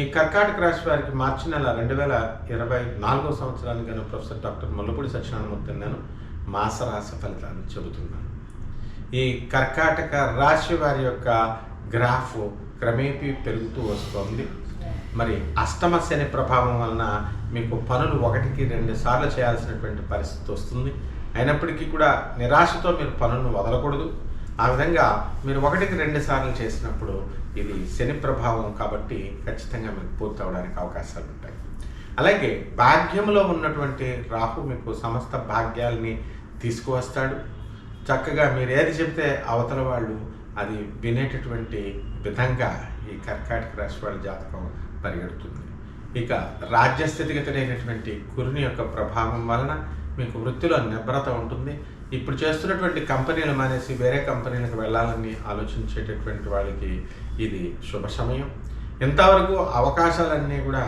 ఈ కర్కాటక రాశి వారికి మార్చి నెల రెండు వేల ఇరవై నాలుగో సంవత్సరానికి నేను ప్రొఫెసర్ డాక్టర్ ముల్లపూడి సత్యనారాయణమూర్తి నేను మాస రాశి ఫలితాలు చెబుతున్నాను ఈ కర్కాటక రాశి వారి యొక్క గ్రాఫ్ క్రమేపీ పెరుగుతూ వస్తుంది. మరి అష్టమ శని ప్రభావం వలన మీకు పనులు ఒకటికి రెండు సార్లు చేయాల్సినటువంటి పరిస్థితి వస్తుంది. అయినప్పటికీ కూడా నిరాశతో మీరు పనులను వదలకూడదు. ఆ విధంగా మీరు ఒకటికి రెండు సార్లు చేసినప్పుడు ఇది శని ప్రభావం కాబట్టి ఖచ్చితంగా మీకు పూర్తి అవడానికి అవకాశాలు ఉంటాయి. అలాగే భాగ్యంలో ఉన్నటువంటి రాహు మీకు సమస్త భాగ్యాల్ని తీసుకువస్తాడు. చక్కగా మీరు ఏది చెప్తే అవతల వాళ్ళు అది వినేటటువంటి విధంగా ఈ కర్కాటక రాశి వాళ్ళ జాతకం పరిగెడుతుంది. ఇక రాజ్యస్థితిగతులైనటువంటి కురుని యొక్క ప్రభావం వలన మీకు వృత్తిలో నిబ్రత ఉంటుంది. ఇప్పుడు చేస్తున్నటువంటి కంపెనీలు మానేసి వేరే కంపెనీలకు వెళ్ళాలని ఆలోచించేటటువంటి వాళ్ళకి ఇది శుభ సమయం. ఇంతవరకు అవకాశాలన్నీ కూడా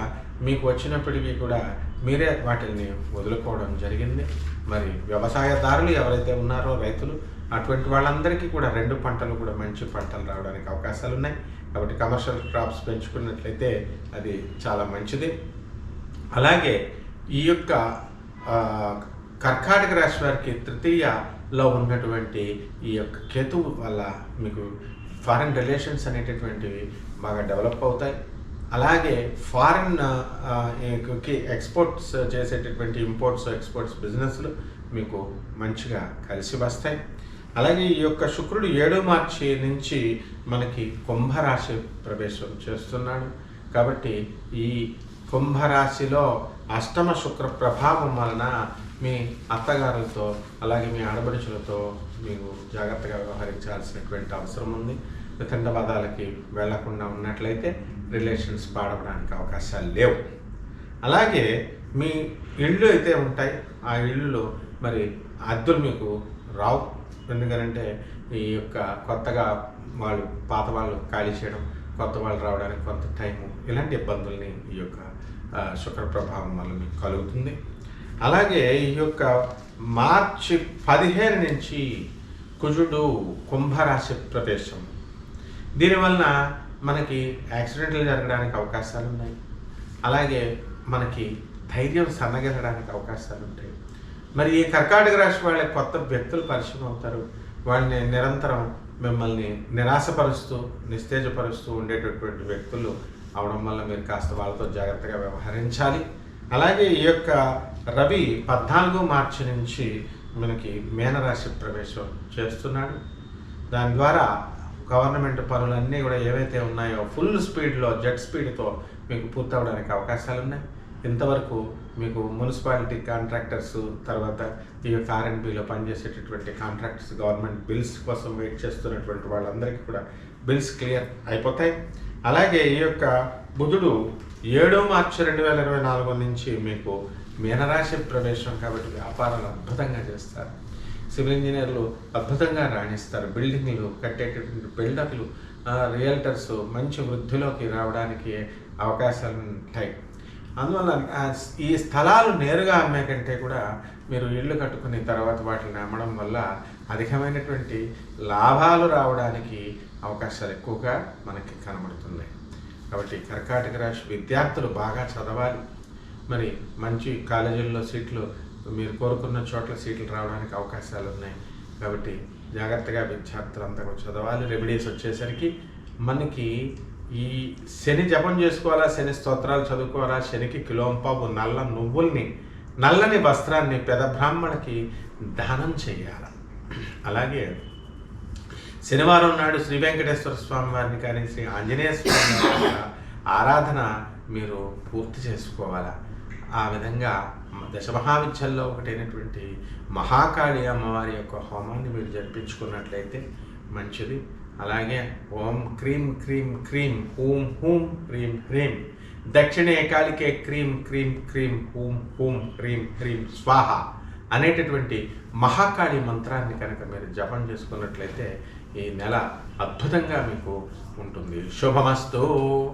మీకు వచ్చినప్పటికీ కూడా మీరే వాటిని వదులుకోవడం జరిగింది. మరి వ్యవసాయదారులు ఎవరైతే ఉన్నారో రైతులు అటువంటి వాళ్ళందరికీ కూడా రెండు పంటలు కూడా మంచి పంటలు రావడానికి అవకాశాలు ఉన్నాయి కాబట్టి కమర్షియల్ క్రాప్స్ పెంచుకున్నట్లయితే అది చాలా మంచిది. అలాగే ఈ యొక్క కర్కాటక రాశి వారికి తృతీయలో ఉన్నటువంటి ఈ యొక్క కేతువు వల్ల మీకు ఫారిన్ రిలేషన్స్ అనేటటువంటివి బాగా డెవలప్ అవుతాయి. అలాగే ఫారిన్కి ఎక్స్పోర్ట్స్ చేసేటటువంటి ఇంపోర్ట్స్ ఎక్స్పోర్ట్స్ బిజినెస్లు మీకు మంచిగా కలిసి వస్తాయి. అలాగే ఈ యొక్క శుక్రుడు ఏడో మార్చి నుంచి మనకి కుంభరాశి ప్రవేశం చేస్తున్నాడు. కాబట్టి ఈ కుంభరాశిలో అష్టమ శుక్ర ప్రభావం వలన మీ అత్తగారులతో అలాగే మీ ఆడబడుచులతో మీకు జాగ్రత్తగా వ్యవహరించాల్సినటువంటి అవసరం ఉంది. వితండవాదాలకి వెళ్ళకుండా ఉన్నట్లయితే రిలేషన్స్ పాడవడానికి అవకాశాలు లేవు. అలాగే మీ ఇళ్ళు అయితే ఉంటాయి. ఆ ఇళ్ళలో మరి అద్దెలు మీకు రావు. ఎందుకంటే ఈ యొక్క కొత్తగా వాళ్ళు పాత వాళ్ళు ఖాళీ చేయడం కొత్త వాళ్ళు రావడానికి కొంత టైము ఇలాంటి ఇబ్బందుల్ని ఈ యొక్క శుక్ర ప్రభావం వల్ల మీకు కలుగుతుంది. అలాగే ఈ యొక్క మార్చి పదిహేను నుంచి కుజుడు కుంభరాశి ప్రదేశం దీనివలన మనకి యాక్సిడెంట్లు జరగడానికి అవకాశాలు ఉన్నాయి. అలాగే మనకి ధైర్యం సన్నగిలడానికి అవకాశాలు ఉంటాయి. మరి ఈ కర్కాటక రాశి వాళ్ళ కొత్త వ్యక్తులు పరిచయం అవుతారు. వాళ్ళని నిరంతరం మిమ్మల్ని నిరాశపరుస్తూ నిస్తేజపరుస్తూ ఉండేటటువంటి వ్యక్తులు అవడం వల్ల మీరు కాస్త వాళ్ళతో జాగ్రత్తగా వ్యవహరించాలి. అలాగే ఈ యొక్క రవి పద్నాలుగో మార్చి నుంచి మనకి మేనరాశి ప్రవేశం చేస్తున్నాడు. దాని ద్వారా గవర్నమెంట్ పనులన్నీ కూడా ఏవైతే ఉన్నాయో ఫుల్ స్పీడ్లో జెట్ స్పీడ్తో మీకు పూర్తవడానికి అవకాశాలు ఉన్నాయి ఇంతవరకు మీకు మున్సిపాలిటీ కాంట్రాక్టర్స్ తర్వాత ఈ యొక్క ఆర్ఎన్బిలో పనిచేసేటటువంటి కాంట్రాక్టర్స్ గవర్నమెంట్ బిల్స్ కోసం వెయిట్ చేస్తున్నటువంటి వాళ్ళందరికీ కూడా బిల్స్ క్లియర్ అయిపోతాయి. అలాగే ఈ యొక్క బుధుడు ఏడో మార్చి రెండు వేల ఇరవై నాలుగు నుంచి మీకు మీనరాశి ప్రవేశం కాబట్టి వ్యాపారాలు అద్భుతంగా చేస్తారు. సివిల్ ఇంజనీర్లు అద్భుతంగా రాణిస్తారు. బిల్డింగ్లు కట్టేటటువంటి బిల్డర్లు రియల్టర్స్ మంచి వృద్ధిలోకి రావడానికి అవకాశాలు ఉంటాయి. అందువల్ల ఈ స్థలాలు నేరుగా అమ్మే కంటే కూడా మీరు ఇళ్ళు కట్టుకుని తర్వాత వాటిని అమ్మడం వల్ల అధికమైనటువంటి లాభాలు రావడానికి అవకాశాలు ఎక్కువగా మనకి కనబడుతున్నాయి. కాబట్టి కర్కాటక రాశి విద్యార్థులు బాగా చదవాలి. మరి మంచి కాలేజీల్లో సీట్లు మీరు కోరుకున్న చోట్ల సీట్లు రావడానికి అవకాశాలు ఉన్నాయి. కాబట్టి జాగ్రత్తగా విద్యార్థులంతా కూడా చదవాలి. రెమెడీస్ వచ్చేసరికి మనకి ఈ శని జపం చేసుకోవాలా శని స్తోత్రాలు చదువుకోవాలా శనికి కిలోంపాబు నల్ల నువ్వుల్ని నల్లని వస్త్రాన్ని పెద బ్రాహ్మణకి దానం చేయాలి. అలాగే శనివారం నాడు శ్రీ వెంకటేశ్వర స్వామి వారిని కానీ శ్రీ ఆంజనేయ స్వామి వారి ఆరాధన మీరు పూర్తి చేసుకోవాలా. ఆ విధంగా దశమహావిద్యల్లో ఒకటైనటువంటి మహాకాళి అమ్మవారి యొక్క హోమాన్ని మీరు జరిపించుకున్నట్లయితే మంచిది. అలాగే ఓం క్రీం క్రీం క్రీం హూం హూం హ్రీం హ్రీం. దక్షిణ ఏకాలికే క్రీం క్రీం క్రీం హూం హూం హ్రీం హ్రీం స్వాహ అనేటటువంటి మహాకాళి మంత్రాన్ని కనుక మీరు జపం చేసుకున్నట్లయితే ఈ నెల అద్భుతంగా మీకు ఉంటుంది. శుభమస్తు.